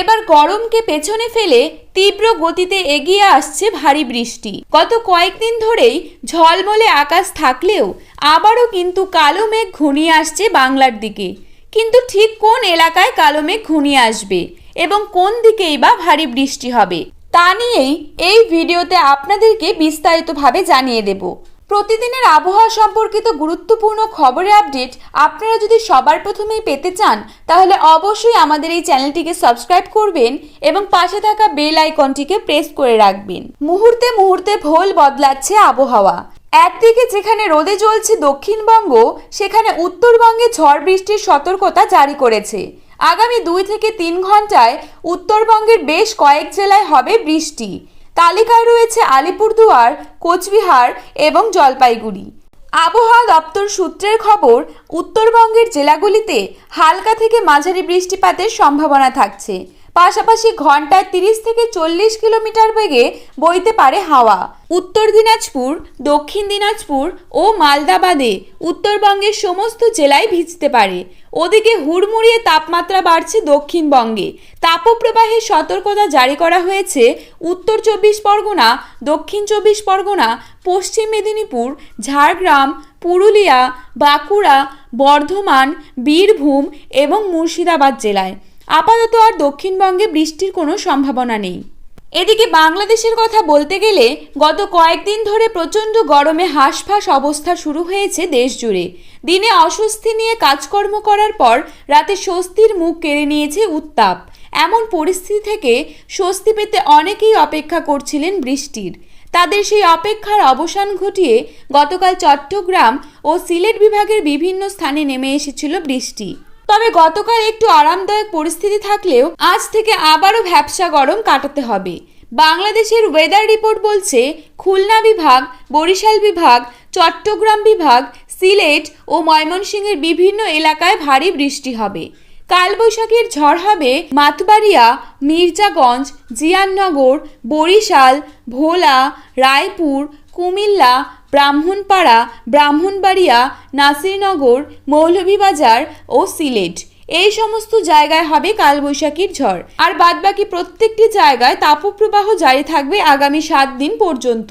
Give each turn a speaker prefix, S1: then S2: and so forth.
S1: এবার গরমকে পেছনে ফেলে তীব্র গতিতে এগিয়ে আসছে ভারী বৃষ্টি। গত কয়েকদিন ধরেই ঝলমলে আকাশ থাকলেও আবারও কিন্তু কালো মেঘ ঘনিয়ে আসছে বাংলার দিকে। কিন্তু ঠিক কোন এলাকায় কালো মেঘ ঘনিয়ে আসবে এবং কোন দিকেই বা ভারী বৃষ্টি হবে, তা নিয়েই এই ভিডিওতে আপনাদেরকে বিস্তারিতভাবে জানিয়ে দেব। প্রতিদিনের আবহাওয়া সম্পর্কিত গুরুত্বপূর্ণ খবরের আপডেট আপনারা যদি সবার প্রথমেই পেতে চান, তাহলে অবশ্যই আমাদের এই চ্যানেলটিকে সাবস্ক্রাইব করবেন এবং পাশে থাকা বেল আইকনটিকে প্রেস করে রাখবেন। মুহূর্তে মুহূর্তে ভোল বদলাচ্ছে আবহাওয়া। একদিকে যেখানে রোদে জ্বলছে দক্ষিণবঙ্গ, সেখানে উত্তরবঙ্গে ঝড় বৃষ্টির সতর্কতা জারি করেছে। আগামী দুই থেকে তিন ঘন্টায় উত্তরবঙ্গের বেশ কয়েক জেলায় হবে বৃষ্টি। তালিকায় রয়েছে আলিপুরদুয়ার, কোচবিহার এবং জলপাইগুড়ি। আবহাওয়া দপ্তর সূত্রের খবর, উত্তরবঙ্গের জেলাগুলিতে হালকা থেকে মাঝারি বৃষ্টিপাতের সম্ভাবনা থাকছে। পাশাপাশি ঘন্টায় তিরিশ থেকে চল্লিশ কিলোমিটার বেগে বইতে পারে হাওয়া। উত্তর দিনাজপুর, দক্ষিণ দিনাজপুর ও মালদাবাদে উত্তরবঙ্গের সমস্ত জেলায় ভিজতে পারে। ওদিকে হুড়মুড়িয়ে তাপমাত্রা বাড়ছে দক্ষিণবঙ্গে। তাপপ্রবাহের সতর্কতা জারি করা হয়েছে উত্তর চব্বিশ পরগনা, দক্ষিণ চব্বিশ পরগনা, পশ্চিম মেদিনীপুর, ঝাড়গ্রাম, পুরুলিয়া, বাঁকুড়া, বর্ধমান, বীরভূম এবং মুর্শিদাবাদ জেলায়। আপাতত আর দক্ষিণবঙ্গে বৃষ্টির কোনো সম্ভাবনা নেই। এদিকে বাংলাদেশের কথা বলতে গেলে গত কয়েকদিন ধরে প্রচণ্ড গরমে হাঁসফাঁস অবস্থা শুরু হয়েছে দেশ জুড়ে দিনে অস্বস্তি নিয়ে কাজকর্ম করার পর রাতে স্বস্তির মুখ কেড়ে নিয়েছে উত্তাপ। এমন পরিস্থিতি থেকে স্বস্তি পেতে অনেকেই অপেক্ষা করছিলেন বৃষ্টির। তাদের সেই অপেক্ষার অবসান ঘটিয়ে গতকাল চট্টগ্রাম ও সিলেট বিভাগের বিভিন্ন স্থানে নেমে এসেছিল বৃষ্টি। তবে গতকাল একটু আরামদায়ক পরিস্থিতি থাকলেও আজ থেকে আবারও ভ্যাবসা গরম কাটাতে হবে। বাংলাদেশের ওয়েদার রিপোর্ট বলছে খুলনা বিভাগ, বরিশাল বিভাগ, চট্টগ্রাম বিভাগ, সিলেট ও ময়মনসিংহের বিভিন্ন এলাকায় ভারী বৃষ্টি হবে। কালবৈশাখীর ঝড় হবে মাতবাড়িয়া, মির্জাগঞ্জ জিয়াননগর বরিশাল, ভোলা, রায়পুর, কুমিল্লা ব্রাহ্মণপাড়া, ব্রাহ্মণবাড়িয়া, নাসিরনগর, মৌলভীবাজার ও সিলেট। এই সমস্ত জায়গায় হবে কালবৈশাখীর ঝড়। আর বাদবাকি প্রত্যেকটি জায়গায় তাপপ্রবাহ জারি থাকবে আগামী সাত দিন পর্যন্ত।